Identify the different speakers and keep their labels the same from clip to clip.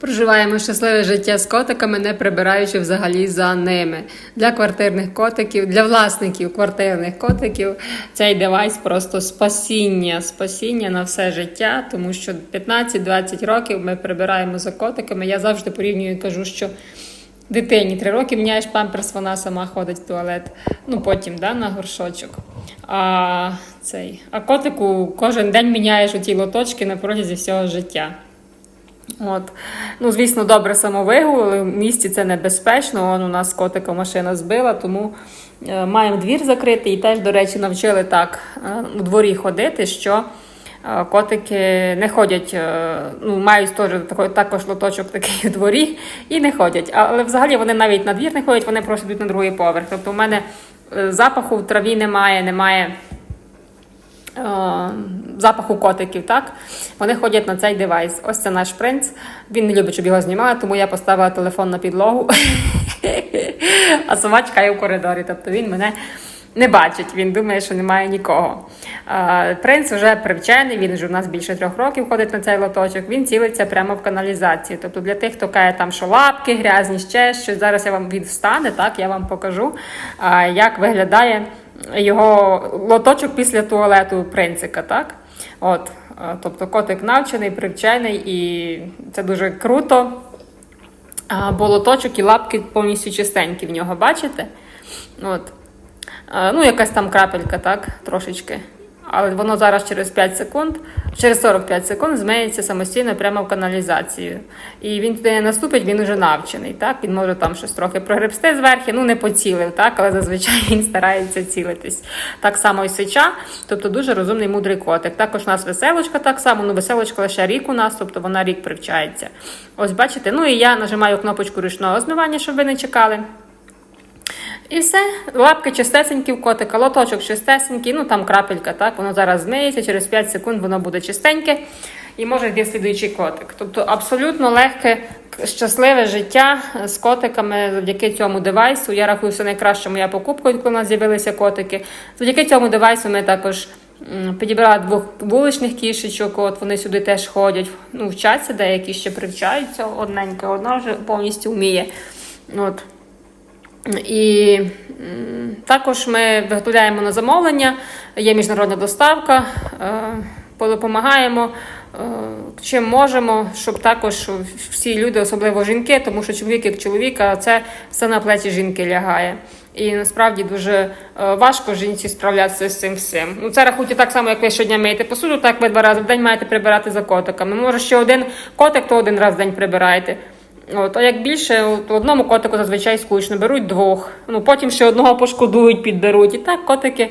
Speaker 1: Проживаємо щасливе життя з котиками, не прибираючи взагалі за ними. Для квартирних котиків, для власників квартирних котиків цей девайс просто спасіння, спасіння на все життя, тому що 15-20 років ми прибираємо за котиками. Я завжди порівнюю і кажу, що дитині 3 роки міняєш памперс, вона сама ходить в туалет. Ну потім да, на горшочок. А, цей, а котику кожен день міняєш оті лоточки на протязі всього життя. От. Ну, звісно, добре самовигул, але в місті це небезпечно. Он у нас котика машина збила, тому е, маємо двір закритий і теж, до речі, навчили так е, у дворі ходити, що е, котики не ходять, ну, мають теж також лоточок такий у дворі і не ходять. Але взагалі вони навіть на двір не ходять, вони просто йдуть на другий поверх. Тобто, у мене запаху в траві немає, немає запаху котиків, так? Вони ходять на цей девайс. Ось це наш принц. Він не любить, щоб його знімали, тому я поставила телефон на підлогу, а сама чекає в коридорі. Тобто він мене не бачить, він думає, що немає нікого. Принц вже привчений, він вже у нас більше трьох років ходить на цей лоточок. Він цілиться прямо в каналізацію. Тобто для тих, хто каже, там, що лапки грязні, ще щось. Зараз я вам він встане, так я вам покажу, як виглядає його лоточок після туалету принцика, так? От, е, тобто котик навчений, привчений, і це дуже круто. Бо лоточок і лапки повністю чистенькі в нього, бачите? От. Е, Ну, якась там крапелька, так, трошечки. Але воно зараз через 5 секунд, через 45 секунд змиється самостійно прямо в каналізацію. І він туди не наступить, він вже навчений. Так? Він може там щось трохи прогребсти зверху, ну не поцілив, так? але зазвичай він старається цілитись. Так само і сича, тобто дуже розумний мудрий котик. Також у нас веселочка так само, ну веселочка лише рік у нас, тобто вона рік привчається. Ось бачите, ну і я нажимаю кнопочку ручного змивання, щоб ви не чекали. І все, лапки чистесенькі в котика, лоточок чистесенький, ну там крапелька, так, воно зараз змиється, через 5 секунд воно буде чистеньке і може йти слідуючий котик. Тобто абсолютно легке, щасливе життя з котиками завдяки цьому девайсу. Я рахую, це найкраща моя покупка, коли у нас з'явилися котики. Завдяки цьому девайсу ми також м, підібрали двох вуличних кішечок, от вони сюди теж ходять, ну, вчаться, деякі ще привчаються одненька, одна вже повністю вміє. От. І також ми виготовляємо на замовлення, є міжнародна доставка, е, допомагаємо е, чим можемо, щоб також всі люди, особливо жінки, тому що чоловік як чоловік, а це все на плечі жінки лягає. І насправді дуже е, важко жінці справлятися з цим всім. Ну це рахуйте так само, як ви щодня миєте посуду, так ви два рази в день маєте прибирати за котиками. Може, ще один котик, то один раз в день прибираєте. От, а як більше, от, одному котику зазвичай скучно, беруть двох. Ну, потім ще одного пошкодують, підберуть. І так котики,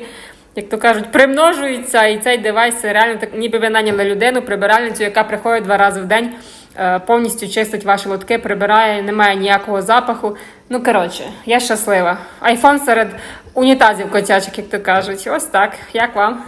Speaker 1: як то кажуть, примножуються, і цей девайс реально так, ніби ви наняли людину, прибиральницю, яка приходить два рази в день, е, повністю чистить ваші лотки, прибирає, немає ніякого запаху. Ну, коротше, я щаслива. Айфон серед унітазів котячих, як то кажуть. Ось так. Як вам?